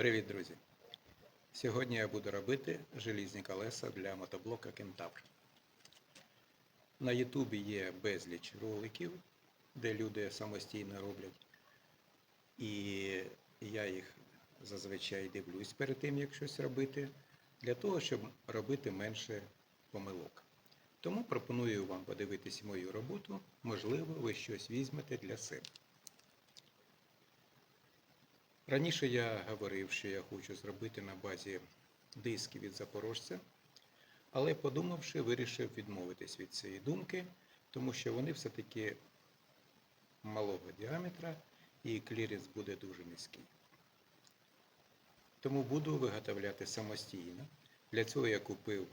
Привіт, друзі! Сьогодні я буду робити желізні колеса для мотоблока Кентавр. На Ютубі є безліч роликів, де люди самостійно роблять. І я їх зазвичай дивлюсь перед тим, як щось робити, для того, щоб робити менше помилок. Тому пропоную вам подивитись мою роботу, можливо, ви щось візьмете для себе. Раніше я говорив, що я хочу зробити на базі диски від запорожця, але подумавши, вирішив відмовитись від цієї думки, тому що вони все-таки малого діаметра і кліренс буде дуже низький. Тому буду виготовляти самостійно. Для цього я купив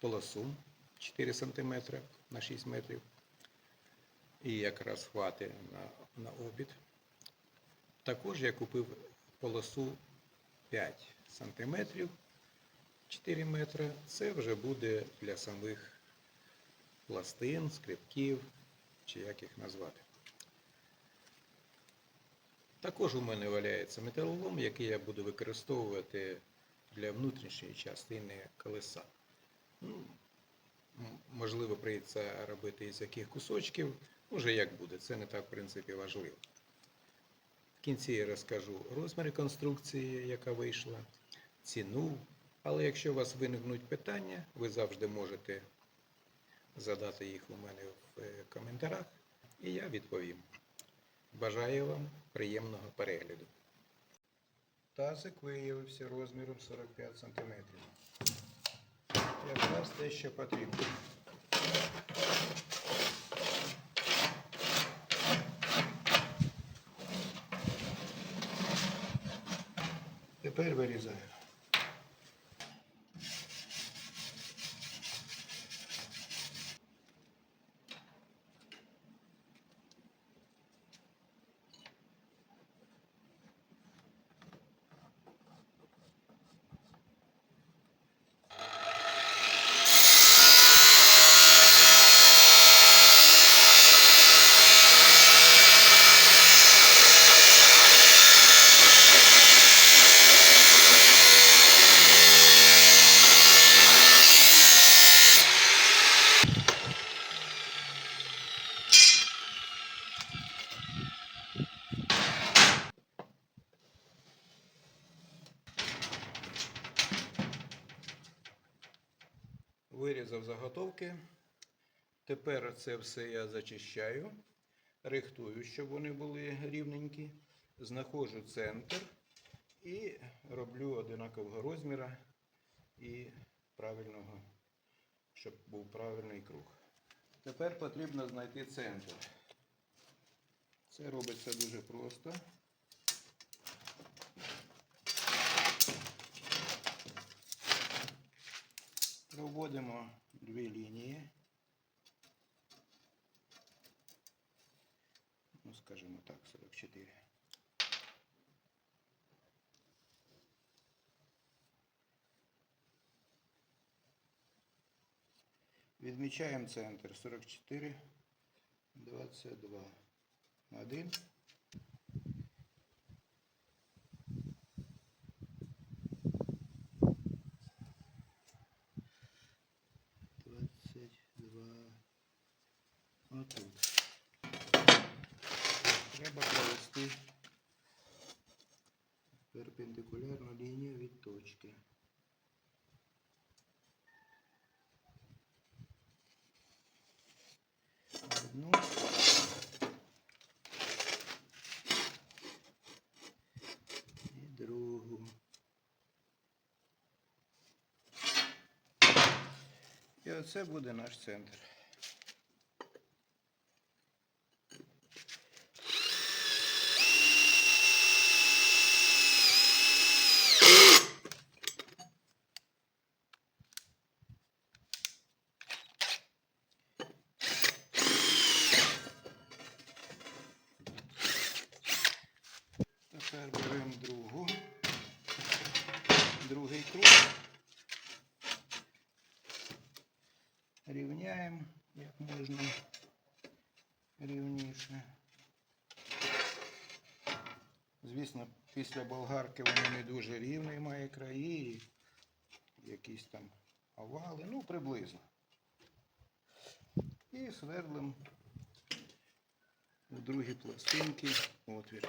полосу 4 см на 6 метрів. І якраз хватить на, на обід. Також я купив полосу 5 см 4 метри. Це вже буде для самих пластин, скрипків, чи як їх назвати. Також у мене валяється металолом, який я буду використовувати для внутрішньої частини колеса. Ну, можливо, прийдеться робити із яких кусочків, уже як буде, це не так в принципі важливо. В кінці я розкажу розміри конструкції, яка вийшла, ціну. Але якщо у вас виникнуть питання, ви завжди можете задати їх у мене в е, коментарях, і я відповім. Бажаю вам приємного перегляду. Тазик виявився розміром 45 см. Якраз те, що потрібно. Тепер вирізаю. Заготовки. Тепер це все я зачищаю, рихтую, щоб вони були рівненькі. Знаходжу центр і роблю одинакового розміру і правильного, щоб був правильний круг. Тепер потрібно знайти центр. Це робиться дуже просто. Проводимо дві лінії. Ну, скажімо так, 44. Відмічаємо центр 44, 22, 1. Отут. Треба провести перпендикулярну лінію від точки. Одну. І другу. І оце буде наш центр. Тепер беремо другу, другий круг. Рівняємо як можна рівніше. Звісно, Звісно, після болгарки воно не дуже рівний має краї, якісь там овали, ну приблизно. І свердлим в другі пластинки отвір.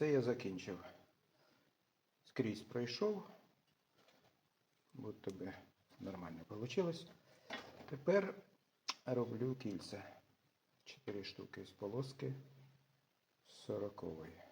Це я закінчив. Скрізь пройшов. Будь тобі нормально вийшло. Тепер роблю кільця. 4 штуки з полоски сорокової.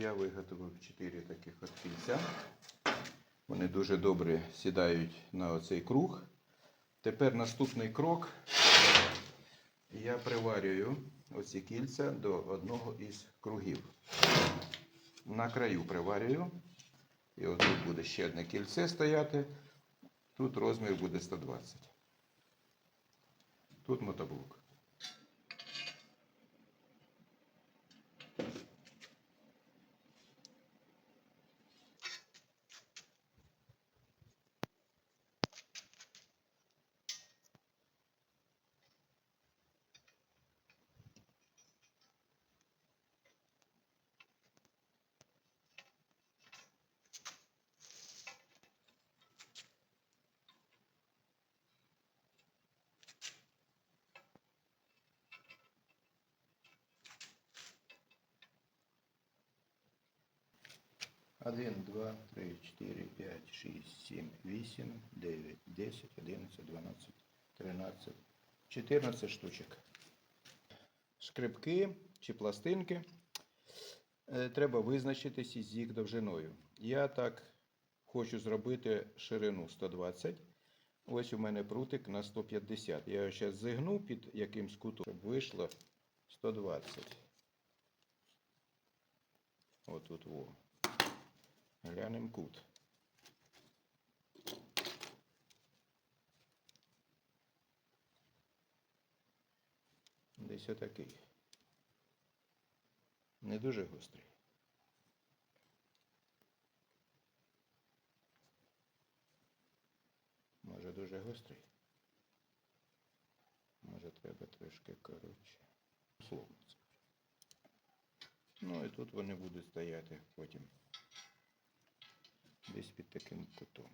Я виготовив 4 таких от кільця. Вони дуже добре сідають на оцей круг. Тепер наступний крок. Я приварюю оці кільця до одного із кругів. На краю приварюю. І отут буде ще одне кільце стояти. Тут розмір буде 120. Тут мотоблок. Один, два, три, чотири, п'ять, шість, сім, вісім, дев'ять, десять, одинадцять, дванадцять, тринадцять, чотирнадцять штучок. Шкребки чи пластинки е, треба визначитись із їх довжиною. Я так хочу зробити ширину 120. Ось у мене прутик на 150. Я його зараз зигну під якимсь кутом, щоб вийшло 120. Отут во. Глянем кут. Десь отакий. Не дуже гострий. Може дуже гострий. Може треба трошки коротше. Словно. Ну і тут вони будуть стояти потім десь під таким кутом.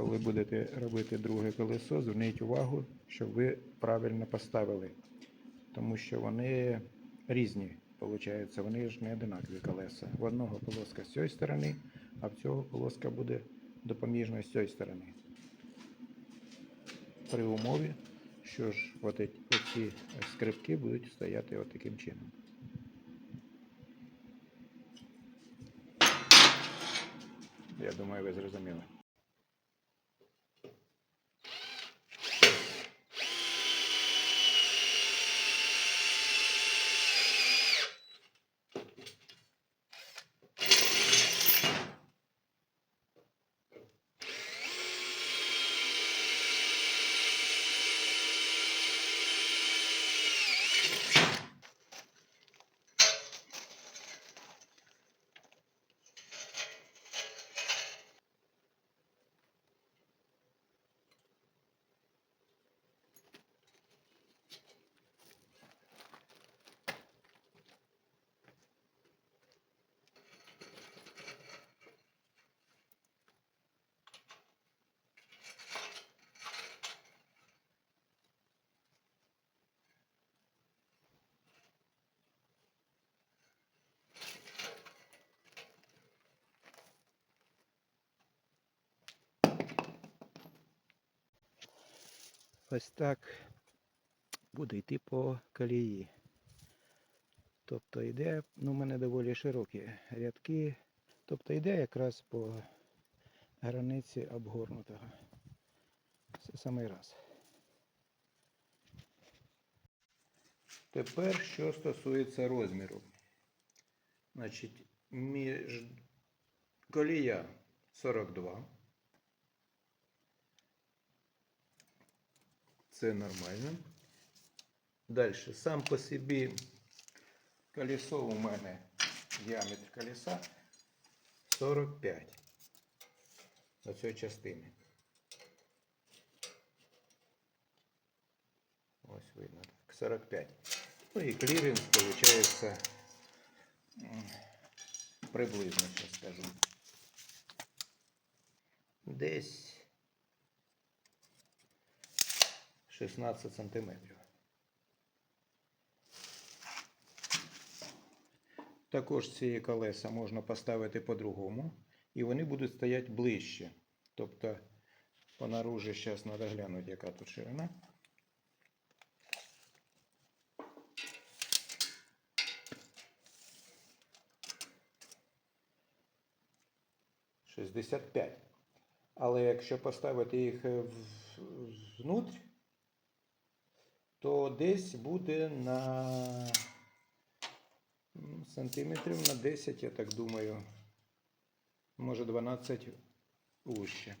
Коли будете робити друге колесо, зверніть увагу, щоб ви правильно поставили. Тому що вони різні, виходить, вони ж не одинакові колеса. В одного полоска з цієї сторони, а в цього полоска буде допоміжна з цієї сторони. При умові, що ж оці скрипки будуть стояти от таким чином. Я думаю, ви зрозуміли. Ось так буде йти по колії. Тобто йде, ну, у мене доволі широкі рядки, тобто йде якраз по границі обгорнутого. Це самий раз. Тепер, що стосується розміру. Значить, між колія 42. Це нормально. Далі, сам по собі колесо у мене діаметр колеса 45 до цієї частини. Ось видно так, 45. Ну і клірінг виходить м, приблизно, зараз скажу. Десь 16 сантиметрів. Також ці колеса можна поставити по-другому, і вони будуть стояти ближче. Тобто, по наружі зараз треба глянути, яка тут ширина. Шістдесят п'ять. Але якщо поставити їх внутрь, то десь буде на сантиметрів на 10, я так думаю. Може 12 вище.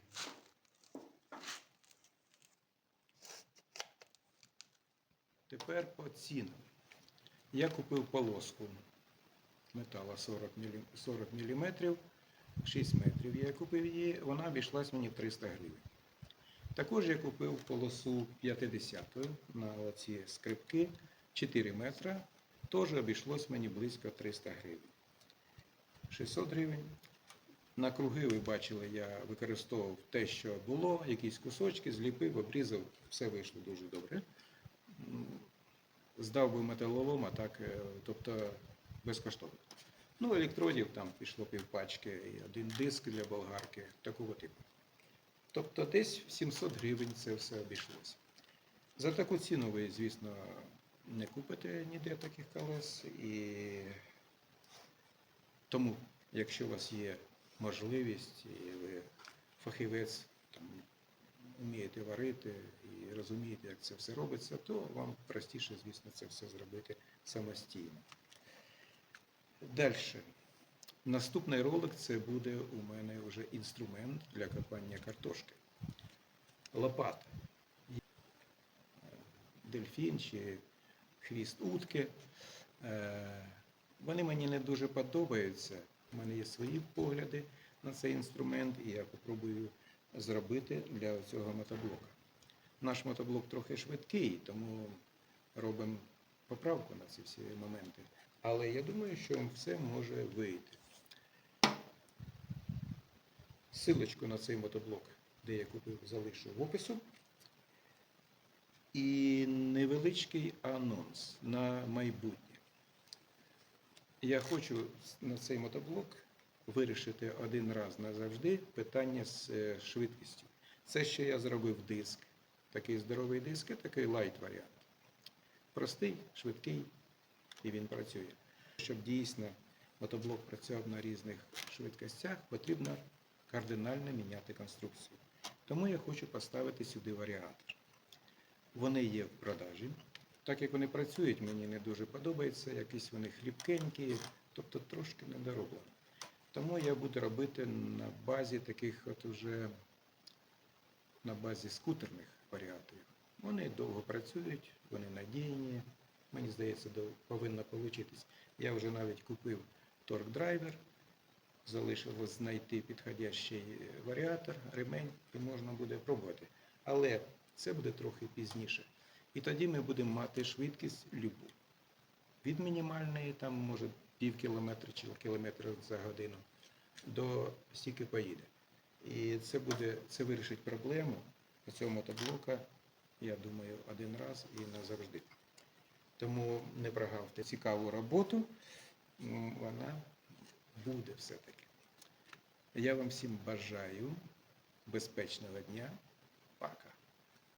Тепер по цінам. Я купив полоску метала 40 мм, 40 мм 6 метрів. Я купив її, вона обійшлась мені в 300 гривень. Також я купив полосу 50 на оці скрипки 4 метра. Теж обійшлось мені близько 300 гривень. 600 гривень. На круги ви бачили, я використовував те, що було, якісь кусочки, зліпив, обрізав, все вийшло дуже добре. Здав би металолом, а так, е, тобто безкоштовно. Ну, електродів там пішло півпачки і один диск для болгарки, такого типу. Тобто десь в 700 гривень це все обійшлося. За таку ціну ви, звісно, не купите ніде таких колес. І тому, якщо у вас є можливість і ви фахівець там, вмієте варити і розумієте, як це все робиться, то вам простіше, звісно, це все зробити самостійно. Далі. Наступний ролик це буде у мене вже інструмент для копання картошки. Лопата. Дельфін чи хвіст утки. Е, Вони мені не дуже подобаються. У мене є свої погляди на цей інструмент, і я спробую зробити для цього мотоблока. Наш мотоблок трохи швидкий, тому робимо поправку на ці всі моменти. Але я думаю, що все може вийти. Силочку на цей мотоблок, де я купив, залишу в опису. І невеличкий анонс на майбутнє. Я хочу на цей мотоблок вирішити один раз назавжди питання з е, швидкістю. Це ще я зробив диск. Такий здоровий диск, і такий лайт варіант. Простий, швидкий, і він працює. Щоб дійсно мотоблок працював на різних швидкостях, потрібно кардинально міняти конструкцію. Тому я хочу поставити сюди варіатор. Вони є в продажі. Так як вони працюють, мені не дуже подобається, якісь вони хліпкенькі, тобто трошки недороблені. Тому я буду робити на базі таких от уже на базі скутерних варіаторів. Вони довго працюють, вони надійні. Мені здається, повинно получитись. Я вже навіть купив торк-драйвер, залишилось знайти підходящий варіатор, ремень, і можна буде пробувати. Але це буде трохи пізніше. І тоді ми будемо мати швидкість любу. Від мінімальної, там, може, пів кілометра чи кілометр за годину, до стільки поїде. І це буде, це вирішить проблему цього мотоблока, я думаю, один раз і назавжди. Тому не прогавте цікаву роботу, вона буде все-таки. Я вам всім бажаю безпечного дня. Пока.